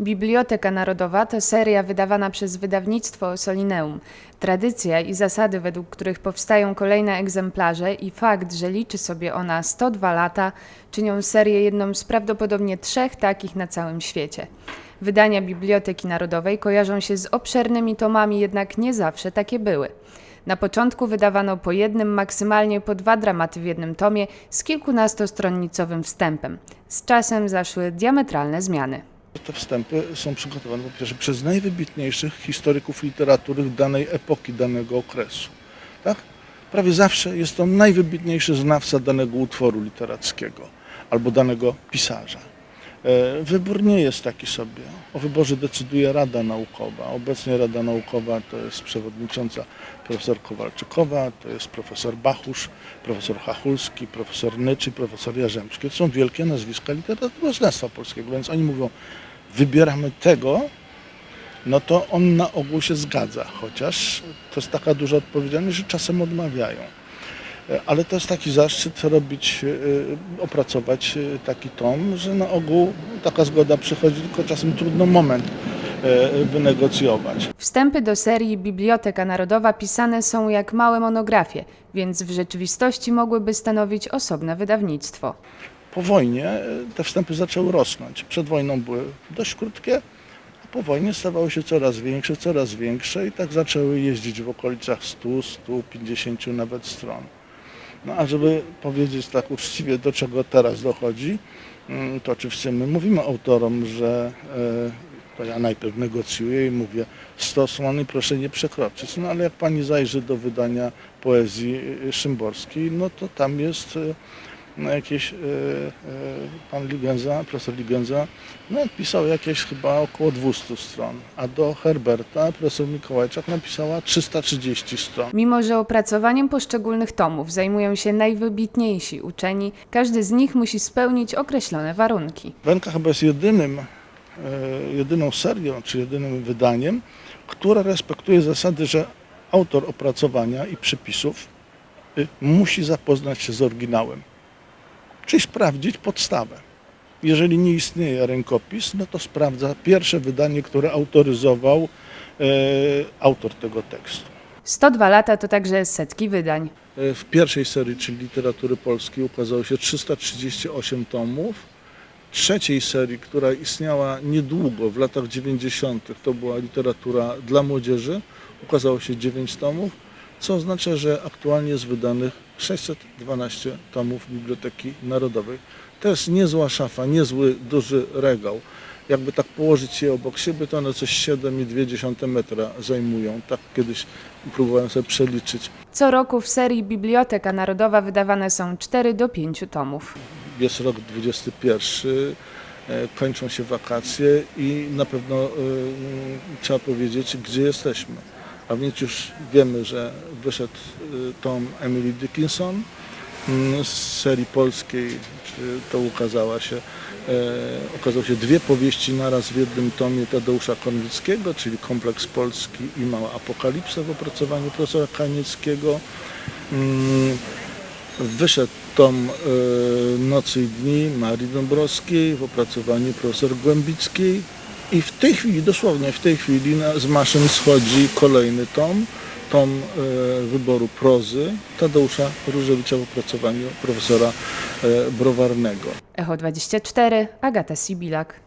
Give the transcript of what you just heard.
Biblioteka Narodowa to seria wydawana przez wydawnictwo Solineum. Tradycja i zasady, według których powstają kolejne egzemplarze i fakt, że liczy sobie ona 102 lata, czynią serię jedną z prawdopodobnie trzech takich na całym świecie. Wydania Biblioteki Narodowej kojarzą się z obszernymi tomami, jednak nie zawsze takie były. Na początku wydawano po jednym, maksymalnie po dwa dramaty w jednym tomie z kilkunastostronnicowym wstępem. Z czasem zaszły diametralne zmiany. Te wstępy są przygotowane po pierwsze przez najwybitniejszych historyków literatury danej epoki, danego okresu. Tak? Prawie zawsze jest to najwybitniejszy znawca danego utworu literackiego albo danego pisarza. E, Wybór nie jest taki sobie. O wyborze decyduje Rada Naukowa. Obecnie Rada Naukowa to jest przewodnicząca profesor Kowalczykowa, to jest profesor Bachusz, profesor Chachulski, profesor Nyczy, profesor Jarzębski. To są wielkie nazwiska literaturoznawstwa polskiego, więc oni mówią, wybieramy tego, no to on na ogół się zgadza, chociaż to jest taka duża odpowiedzialność, że czasem odmawiają. E, Ale to jest taki zaszczyt robić, e, opracować e, taki tom, że na ogół taka zgoda przychodzi, tylko czasem trudno moment e, wynegocjować. Wstępy do serii Biblioteka Narodowa pisane są jak małe monografie, więc w rzeczywistości mogłyby stanowić osobne wydawnictwo. Po wojnie e, te wstępy zaczęły rosnąć. Przed wojną były dość krótkie, a po wojnie stawały się coraz większe, coraz większe i tak zaczęły jeździć w okolicach 100, 150 nawet stron. No a żeby powiedzieć tak uczciwie, do czego teraz dochodzi, mm, to oczywiście my mówimy autorom, że e, to ja najpierw negocjuję i mówię 100 stron proszę nie przekroczyć. No ale jak pani zajrzy do wydania poezji e, szymborskiej, no to tam jest e, no jakieś, e, e, pan Ligenza, profesor Ligenza, no pisał jakieś chyba około 200 stron, a do Herberta profesor Mikołajczak napisała 330 stron. Mimo, że opracowaniem poszczególnych tomów zajmują się najwybitniejsi uczeni, każdy z nich musi spełnić określone warunki. Wenka chyba jest jedynym, e, jedyną serią, czy jedynym wydaniem, które respektuje zasady, że autor opracowania i przypisów y, musi zapoznać się z oryginałem, czyli sprawdzić podstawę. Jeżeli nie istnieje rękopis, no to sprawdza pierwsze wydanie, które autoryzował e, autor tego tekstu. 102 lata to także setki wydań. E, W pierwszej serii, czyli literatury polskiej, ukazało się 338 tomów. Trzeciej serii, która istniała niedługo, w latach 90., to była literatura dla młodzieży, ukazało się 9 tomów, co oznacza, że aktualnie jest wydanych 612 tomów Biblioteki Narodowej. To jest niezła szafa, niezły, duży regał. Jakby tak położyć je obok siebie, to one coś 7,2 metra zajmują. Tak kiedyś próbowałem sobie przeliczyć. Co roku w serii Biblioteka Narodowa wydawane są 4 do 5 tomów. jest rok 21, e, kończą się wakacje i na pewno e, trzeba powiedzieć, gdzie jesteśmy. A więc już wiemy, że wyszedł e, tom Emily Dickinson mm, z serii polskiej, to ukazała się, e, ukazały się dwie powieści naraz w jednym tomie Tadeusza Konwickiego, czyli Kompleks Polski i Mała Apokalipsa w opracowaniu profesora Kanieckiego. Mm, Wyszedł tom e, Nocy i Dni Marii Dąbrowskiej w opracowaniu profesor Głębickiej i w tej chwili, dosłownie w tej chwili z maszyn schodzi kolejny tom, tom e, wyboru prozy Tadeusza Różewicza w opracowaniu profesora e, Browarnego. Echo 24, Agata Sibilak.